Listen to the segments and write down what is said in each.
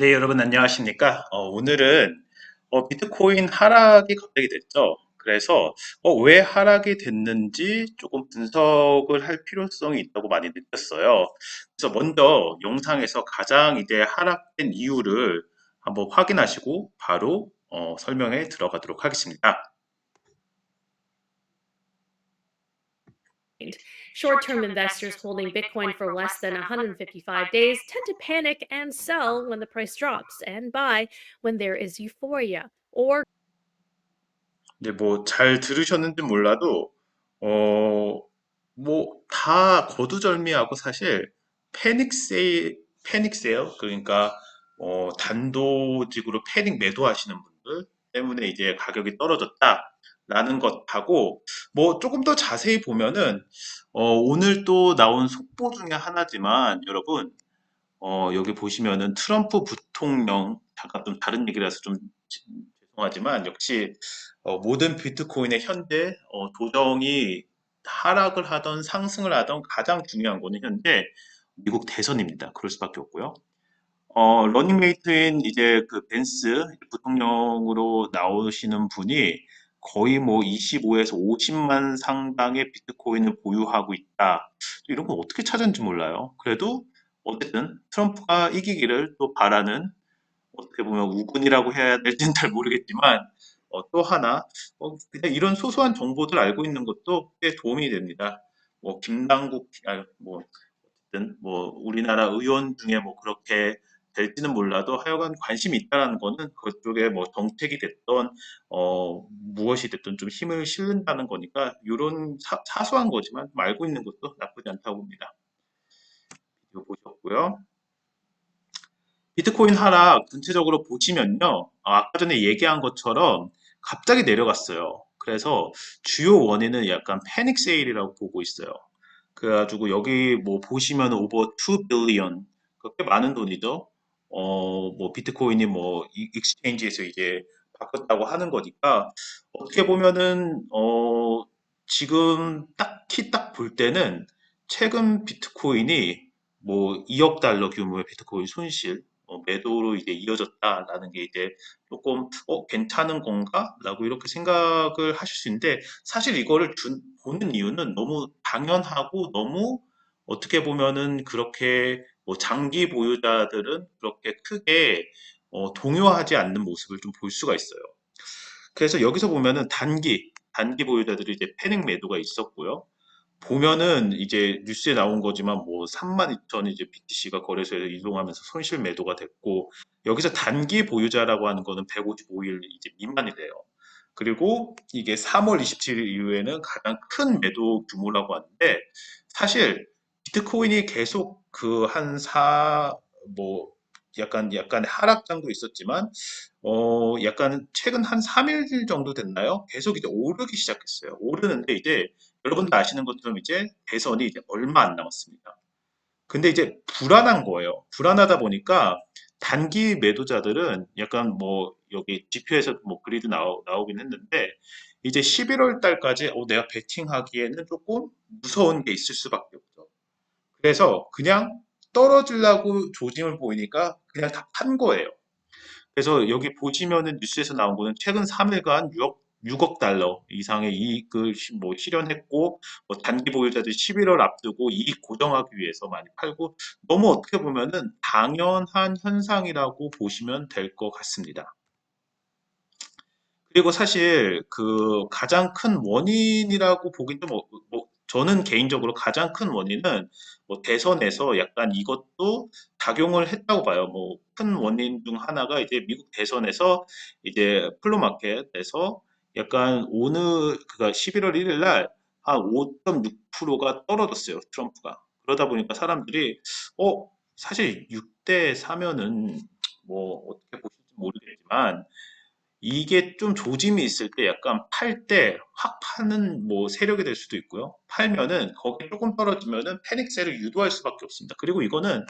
네, 여러분 안녕하십니까? 어, 오늘은 어, 비트코인 하락이 갑자기 됐죠. 그래서 어, 왜 하락이 됐는지 조금 분석을 할 필요성이 있다고 많이 느꼈어요. 그래서 먼저 영상에서 가장 이제 하락된 이유를 한번 확인하시고 바로 어, 설명에 들어가도록 하겠습니다. Short-term investors holding Bitcoin for less than 155 days tend to panic and sell when the price drops and buy when there is euphoria or 이제 뭐잘 들으셨는지 몰라도 어 뭐 다 거두절미하고 사실 패닉 세일 패닉 세일 그러니까 어 단도직으로 패닉 매도하시는 분들 때문에 이제 가격이 떨어졌다 라는 것하고 뭐 조금 더 자세히 보면은 어 오늘 또 나온 속보 중에 하나지만 여러분 어 여기 보시면은 트럼프 부통령 잠깐 좀 다른 얘기라서 좀 죄송하지만 역시 어, 모든 비트코인의 현재 어, 조정이 하락을 하던 상승을 하던 가장 중요한 거는 현재 미국 대선입니다. 그럴 수밖에 없고요. 어, 러닝메이트인 이제 그 벤스 부통령으로 나오시는 분이 거의 뭐 25에서 50만 상당의 비트코인을 보유하고 있다. 이런 거 어떻게 찾았는지 몰라요. 그래도 어쨌든 트럼프가 이기기를 또 바라는 어떻게 보면 우군이라고 해야 될지는 잘 모르겠지만 어, 또 하나 어, 그냥 이런 소소한 정보들 알고 있는 것도 꽤 도움이 됩니다. 뭐 김남국 아, 뭐 어쨌든 뭐 우리나라 의원 중에 뭐 그렇게 될지는 몰라도 하여간 관심이 있다라는 거는 그쪽에 뭐 정책이 됐던 어 무엇이 됐든 좀 힘을 실는다는 거니까 이런 사소한 거지만 좀 알고 있는 것도 나쁘지 않다고 봅니다. 이거 보셨고요. 비트코인 하락 전체적으로 보시면요. 아, 아까 전에 얘기한 것처럼 갑자기 내려갔어요. 그래서 주요 원인은 약간 패닉 세일이라고 보고 있어요. 그래가지고 여기 뭐 보시면 오버 2 빌리언 그렇게 많은 돈이죠. 어, 뭐 비트코인이 뭐 이- 익스체인지에서 이제 바꿨다고 하는 거니까 어떻게 보면은 어, 지금 딱히 딱 볼 때는 최근 비트코인이 뭐 2억 달러 규모의 비트코인 손실 어, 매도로 이제 이어졌다라는 게 이제 조금 어 괜찮은 건가라고 이렇게 생각을 하실 수 있는데 사실 이거를 준- 보는 이유는 너무 당연하고 너무 어떻게 보면은 그렇게 뭐 장기 보유자들은 그렇게 크게 어, 동요하지 않는 모습을 좀 볼 수가 있어요. 그래서 여기서 보면은 단기 단기 보유자들이 이제 패닉 매도가 있었고요. 보면은 이제 뉴스에 나온 거지만 뭐32,000 이제 BTC가 거래소에서 이동하면서 손실 매도가 됐고 여기서 단기 보유자라고 하는 거는 155일 이제 미만이 돼요. 그리고 이게 3월 27일 이후에는 가장 큰 매도 규모라고 하는데 사실 비트코인이 계속 그 한 사 뭐 약간 약간 하락장도 있었지만 어 약간 최근 한 3일 정도 됐나요? 계속 이제 오르기 시작했어요. 오르는데 이제 여러분들 아시는 것처럼 이제 대선이 이제 얼마 안 남았습니다. 근데 이제 불안한 거예요. 불안하다 보니까 단기 매도자들은 약간 뭐 여기 지표에서 뭐 그리드 나오, 나오긴 했는데 이제 11월 달까지 어, 내가 베팅하기에는 조금 무서운 게 있을 수밖에 없죠. 그래서 그냥 떨어지려고 조짐을 보이니까 그냥 다 판 거예요. 그래서 여기 보시면은 뉴스에서 나온 거는 최근 3일간 6억 6억 달러 이상의 이익을 시- 뭐 실현했고 뭐 단기 보유자들 11월 앞두고 이익 고정하기 위해서 많이 팔고 너무 어떻게 보면은 당연한 현상이라고 보시면 될 것 같습니다. 그리고 사실 그 가장 큰 원인이라고 보긴 좀 어, 뭐 저는 개인적으로 가장 큰 원인은 뭐 대선에서 약간 이것도 작용을 했다고 봐요. 뭐 큰 원인 중 하나가 이제 미국 대선에서 이제 플로마켓에서 약간 오늘 그가 11월 1일 날 한 5.6%가 떨어졌어요. 트럼프가. 그러다 보니까 사람들이 어 사실 6대 4면은 뭐 어떻게 보실지 모르겠지만 이게 좀 조짐이 있을 때 약간 팔 때 확 파는 뭐 세력이 될 수도 있고요. 팔면은 거기 조금 떨어지면은 패닉세를 유도할 수밖에 없습니다. 그리고 이거는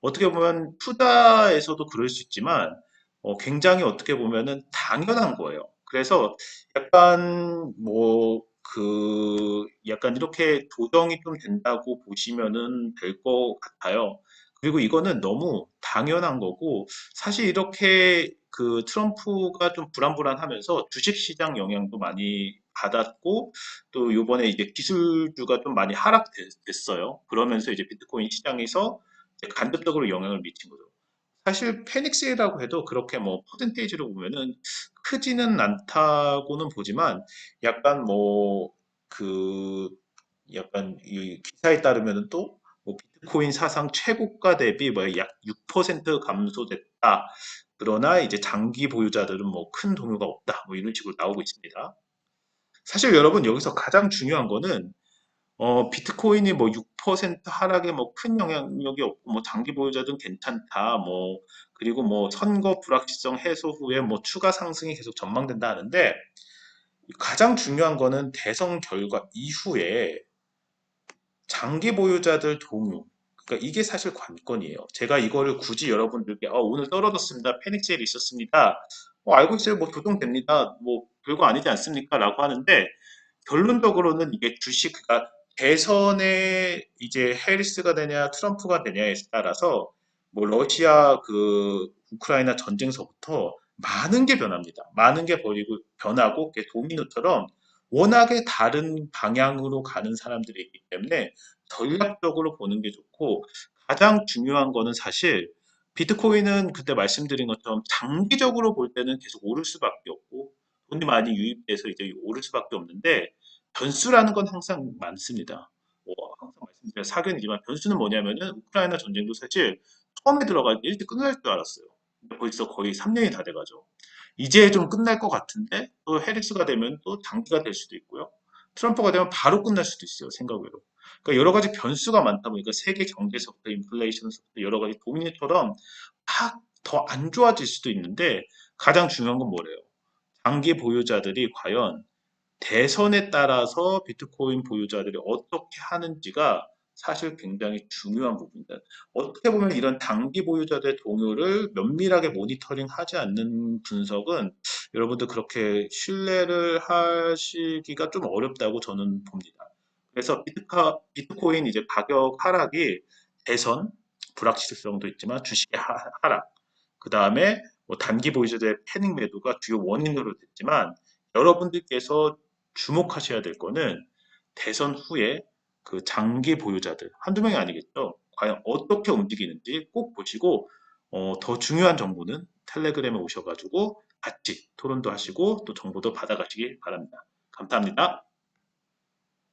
어떻게 보면 투자에서도 그럴 수 있지만 어, 굉장히 어떻게 보면은 당연한 거예요. 그래서 약간 뭐 그 약간 이렇게 조정이 좀 된다고 보시면은 될 것 같아요. 그리고 이거는 너무 당연한 거고, 사실 이렇게 그 트럼프가 좀 불안불안하면서 주식시장 영향도 많이 받았고, 또 요번에 이제 기술주가 좀 많이 하락됐어요. 그러면서 이제 비트코인 시장에서 간접적으로 영향을 미친 거죠. 사실 페닉스라고 해도 그렇게 뭐 퍼센테이지로 보면은 크지는 않다고는 보지만 약간 뭐 그 약간 이 기사에 따르면은 또 뭐 비트코인 사상 최고가 대비 뭐 약 6% 감소됐다. 그러나 이제 장기 보유자들은 뭐 큰 동요가 없다. 뭐 이런 식으로 나오고 있습니다. 사실 여러분 여기서 가장 중요한 거는 어, 비트코인이 뭐 6% 하락에 뭐 큰 영향력이 없고 뭐 장기 보유자들은 괜찮다. 뭐 그리고 뭐 선거 불확실성 해소 후에 뭐 추가 상승이 계속 전망된다 하는데 가장 중요한 거는 대선 결과 이후에 장기 보유자들 동요. 그러니까 이게 사실 관건이에요. 제가 이거를 굳이 여러분들께 어, 오늘 떨어졌습니다. 패닉 세일이 있었습니다. 어, 알고 있어요. 뭐 조정됩니다. 뭐 별거 아니지 않습니까? 라고 하는데 결론적으로는 이게 주식, 그러니까 대선에 이제 해리스가 되냐, 트럼프가 되냐에 따라서 뭐 러시아 그 우크라이나 전쟁서부터 많은 게 변합니다. 많은 게 버리고 변하고 도미노처럼 워낙에 다른 방향으로 가는 사람들이 있기 때문에 전략적으로 보는 게 좋고 가장 중요한 거는 사실 비트코인은 그때 말씀드린 것처럼 장기적으로 볼 때는 계속 오를 수밖에 없고 돈이 많이 유입돼서 이제 오를 수밖에 없는데 변수라는 건 항상 많습니다. 뭐 항상 말씀드린 사견이지만 변수는 뭐냐면은 우크라이나 전쟁도 사실 처음에 들어갈 때 일찍 끝날 줄 알았어요. 벌써 거의 3년이 다 돼가죠. 이제 좀 끝날 것 같은데 또 해리스가 되면 또 단기가 될 수도 있고요. 트럼프가 되면 바로 끝날 수도 있어요. 생각외로. 그러니까 여러 가지 변수가 많다 보니까 세계 경제서부터 인플레이션서부터 여러 가지 도미노처럼 막 더 안 좋아질 수도 있는데 가장 중요한 건 뭐래요? 장기 보유자들이 과연 대선에 따라서 비트코인 보유자들이 어떻게 하는지가 사실 굉장히 중요한 부분입니다. 어떻게 보면 이런 단기 보유자들의 동요를 면밀하게 모니터링하지 않는 분석은 여러분들 그렇게 신뢰를 하시기가 좀 어렵다고 저는 봅니다. 그래서 비트카, 비트코인 이제 가격 하락이 대선 불확실성도 있지만 주식의 하- 하락, 그 다음에 뭐 단기 보유자들의 패닉 매도가 주요 원인으로 됐지만 여러분들께서 주목하셔야 될 거는 대선 후에 그 장기 보유자들 한두 명이 아니겠죠. 과연 어떻게 움직이는지 꼭 보시고 어, 더 중요한 정보는 텔레그램에 오셔가지고 같이 토론도 하시고 또 정보도 받아가시기 바랍니다. 감사합니다.